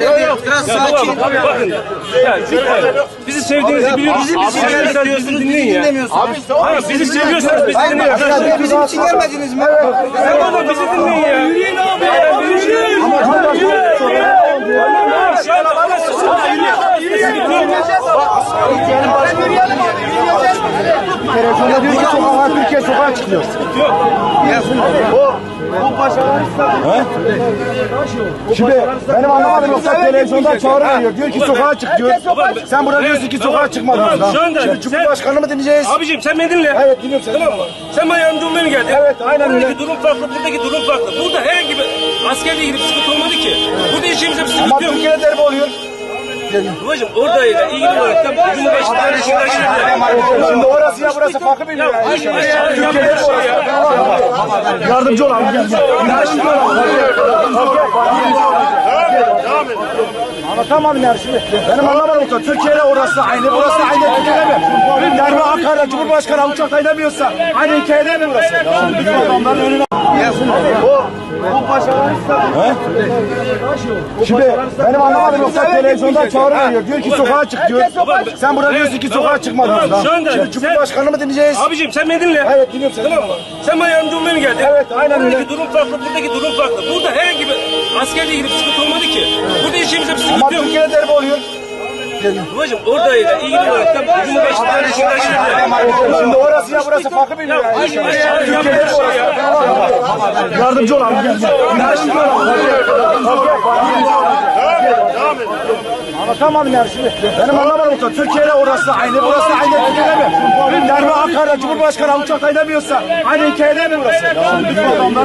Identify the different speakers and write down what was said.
Speaker 1: Biraz sakin.
Speaker 2: Bakın. Ya, çünkü bizi sevdiğinizi biliyoruz.
Speaker 1: Bizi bizi
Speaker 2: Ama
Speaker 1: ziyaret
Speaker 2: siz
Speaker 1: ediyorsunuz, bizi dinlemiyorsunuz.
Speaker 2: Hayır bizi seviyorsanız bizi.
Speaker 1: Arkadaşlar bizim için gelmediniz mi?
Speaker 2: Sen bana bizi dinleyin ya. Yürüyün abi. Yürüyün. Bana
Speaker 3: Televizyonda diyor ki sokağa Türkiye sokağa çıkıyor. Şimdi benim anlamadım yoksa televizyonda çağrı veriyor. Diyor ki sokağa çık diyor. Sen burada diyorsun ki sokağa çıkmadın.
Speaker 2: Tamam, şu anda
Speaker 3: Şimdi Cumhurbaşkanı mı dinleyeceğiz?
Speaker 2: Abicim sen beni dinle.
Speaker 3: Evet dinliyorum seni.
Speaker 2: Tamam mı? Sen bana yardımcı olmaya mı geldin?
Speaker 3: Evet, aynen öyle.
Speaker 2: Buradaki durum farklı, buradaki durum farklı. Burada herhangi bir askerle ilgili bir sıkıntı olmadı ki. Burada işimizde bir
Speaker 3: Ama
Speaker 2: sıkıntı yok.
Speaker 3: Türkiye'de derbi oluyor.
Speaker 2: Babacım oradayla ilgili olarak da arasında geldi.
Speaker 3: Şimdi orası ya burası farkı bilmiyor yani. Türkiye'de oluyor. Yardımcı ol abi. Yardımcı ol abi. Anlatamadım yani şimdi. Benim anlamadım Türkiye'de orası aynı, burası aynı Türkiye'de mi? Ankara'da Cumhurbaşkanı uçakta inemiyorsa aynı hikayede mi burası? Şimdi bizim adamların önüne... O, bu başarılı Şimdi benim anlamadım yoksa televizyonda çağrı veriyor. Diyor ki sokağa çık diyor. Sen burada diyorsun ki sokağa çıkmadın. Şimdi Cumhurbaşkanı mı dinleyeceğiz?
Speaker 2: Abicim sen beni dinle.
Speaker 3: Evet dinliyorum seni.
Speaker 2: Tamam mı? Sen bana yardımcı olmaya mı geldin?
Speaker 3: Evet, aynen öyle.
Speaker 2: Buradaki durum farklı, buradaki durum farklı. Burada herhangi bir askerle ilgili bir sıkıntı olmadı ki. Burada işimizde bir
Speaker 3: Ama
Speaker 2: sıkıntı yok.
Speaker 3: Türkiye'de derbi oluyor.
Speaker 2: Babacım oradayla ilgili olarak da Cumhurbaşkanı geldi.
Speaker 3: Şimdi orası ya burası farkı bilmiyor yani. Türkiye'de oluyor. Yardımcı ol abi. Yardımcı ol abi. Anlatamadım yani şimdi. Benim anlamadım yoksa Türkiye'de orası aynı, burası aynı Türkiye'de mi? Derbi Ankara Cumhurbaşkanı uçakta inemiyorsa aynı hikayede mi burası? Şimdi